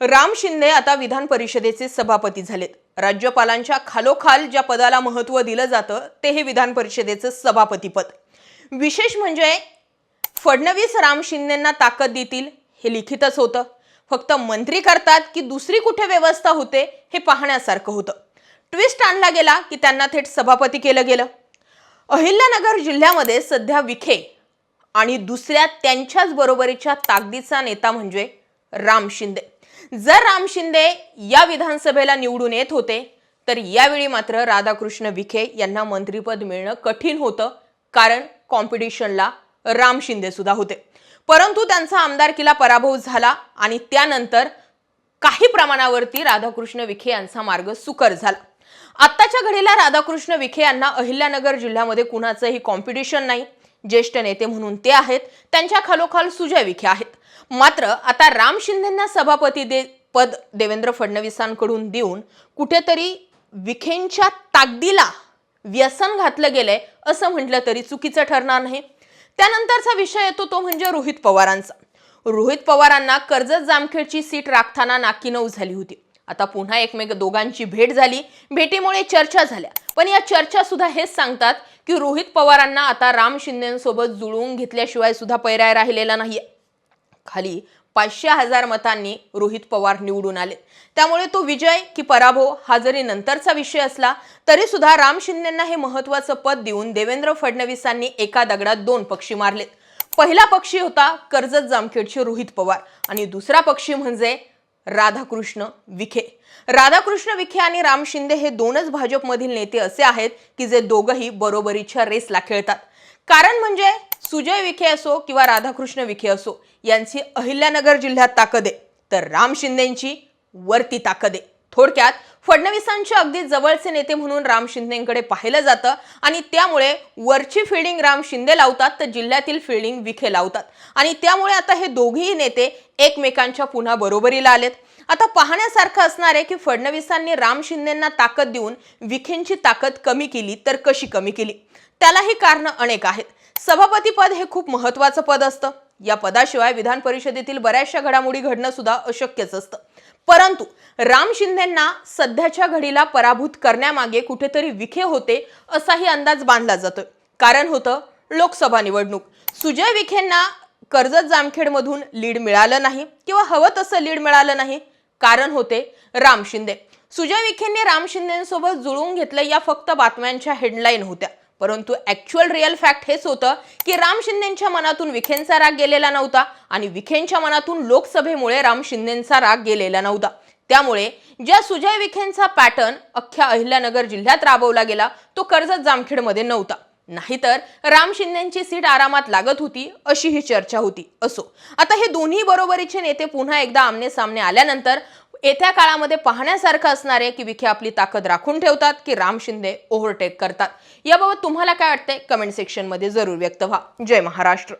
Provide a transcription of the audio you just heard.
राम शिंदे आता विधान परिषदेचे सभापती झालेत. राज्यपालांच्या खालोखाल ज्या पदाला महत्त्व दिलं जातं ते हे विधान परिषदेचं सभापतीपद विशेष म्हणजे फडणवीस राम शिंदेंना ताकद देतील हे लिखितच होतं. फक्त मंत्री करतात की दुसरी कुठे व्यवस्था होते हे पाहण्यासारखं होतं. ट्विस्ट आणला गेला की त्यांना थेट सभापती केलं गेलं. अहिल्यानगर जिल्ह्यामध्ये सध्या विखे आणि दुसऱ्या त्यांच्याच बरोबरीच्या ताकदीचा नेता म्हणजे राम शिंदे. जर राम शिंदे या विधानसभेला निवडून येत होते तर यावेळी मात्र राधाकृष्ण विखे यांना मंत्रीपद मिळणं कठीण होतं कारण कॉम्पिटिशनला राम शिंदे सुद्धा होते. परंतु त्यांचा आमदारकीला पराभव झाला आणि त्यानंतर काही प्रमाणावरती राधाकृष्ण विखे यांचा मार्ग सुकर झाला. आत्ताच्या घडीला राधाकृष्ण विखे यांना अहिल्यानगर जिल्ह्यामध्ये कुणाचंही कॉम्पिटिशन नाही. ज्येष्ठ नेते म्हणून ते आहेत. त्यांच्या खालोखाल सुजय विखे आहेत. मात्र आता राम शिंदेंना सभापती दे पद देवेंद्र फडणवीसांकडून देऊन कुठेतरी विखेंच्या ताकदीला व्यसन घातलं गेलंय असं म्हटलं तरी चुकीचं ठरणार नाही. त्यानंतरचा विषय येतो तो म्हणजे रोहित पवारांचा. रोहित पवारांना कर्जत जामखेडची सीट राखताना नाकीनऊ झाली होती. आता पुन्हा एकमेक दोघांची भेट झाली. भेटीमुळे चर्चा झाल्या. पण या चर्चा सुद्धा हेच सांगतात की रोहित पवारांना आता राम शिंदेसोबत जुळवून घेतल्याशिवाय सुद्धा पर्याय राहिलेला नाहीये. खाली पाचशे हजार मतांनी रोहित पवार निवडून आले. त्यामुळे तो विजय की पराभव हा जरी नंतरचा विषय असला तरी सुद्धा राम शिंदेना हे महत्वाचं पद देऊन देवेंद्र फडणवीसांनी एका दगडात दोन पक्षी मारलेत. पहिला पक्षी होता कर्जत जामखेडचे रोहित पवार आणि दुसरा पक्षी म्हणजे राधाकृष्ण विखे. राधाकृष्ण विखे आणि राम शिंदे हे दोनच भाजपमधील नेते असे आहेत की जे दोघंही बरोबरीच्या रेसला खेळतात. कारण म्हणजे सुजय विखे असो किंवा राधाकृष्ण विखे असो यांची अहिल्यानगर जिल्ह्यात ताकद आहे. तर राम शिंदेची वरती ताकद आहे. थोडक्यात फडणवीसांच्या अगदी जवळचे नेते म्हणून राम शिंदेकडे पाहिलं जातं आणि त्यामुळे वरची फिल्डिंग राम शिंदे लावतात तर जिल्ह्यातील फिल्डिंग विखे लावतात. आणि त्यामुळे आता हे दोघेही नेते एकमेकांच्या पुन्हा बरोबरीला आलेत. आता पाहण्यासारखं असणार आहे की फडणवीसांनी राम शिंदेंना ताकद देऊन विखेंची ताकद कमी केली तर कशी कमी केली? त्यालाही कारणं अनेक आहेत. सभापती पद हे खूप महत्वाचं पद असतं. या पदाशिवाय विधान परिषदेतील बऱ्याचशा घडामोडी घडणं सुद्धा अशक्यच असतं. परंतु राम शिंदेंना सध्याच्या घडीला पराभूत करण्यामागे कुठेतरी विखे होते असाही अंदाज बांधला जातोय. कारण होतं लोकसभा निवडणूक. सुजय विखेंना कर्जत जामखेडमधून लीड मिळालं नाही किंवा हवं तसं लीड मिळालं नाही. कारण होते राम शिंदे. सुजय विखेंनी राम शिंदेसोबत जुळवून घेतलं या फक्त बातम्यांच्या हेडलाईन होत्या. परंतु ॲक्च्युअल रिअल फॅक्ट हेच होतं की राम शिंदेच्या मनातून विखेंचा राग गेलेला नव्हता आणि विखेंच्या मनातून लोकसभेमुळे राम शिंदेचा राग गेलेला नव्हता. त्यामुळे ज्या सुजय विखेंचा पॅटर्न अख्ख्या अहिल्यानगर जिल्ह्यात राबवला गेला तो कर्जत जामखेडमध्ये नव्हता. नाहीतर राम शिंदेची सीट आरामात लागत होती अशी ही चर्चा होती. असो. आता हे दोन्ही बरोबरीचे नेते पुन्हा एकदा आमने सामने आल्यानंतर येत्या काळामध्ये पाहण्यासारखं असणार आहे की विखे आपली ताकद राखून ठेवतात की राम शिंदे ओव्हरटेक करतात. याबाबत तुम्हाला काय वाटतंय? कमेंट सेक्शनमध्ये जरूर व्यक्त व्हा. जय महाराष्ट्र.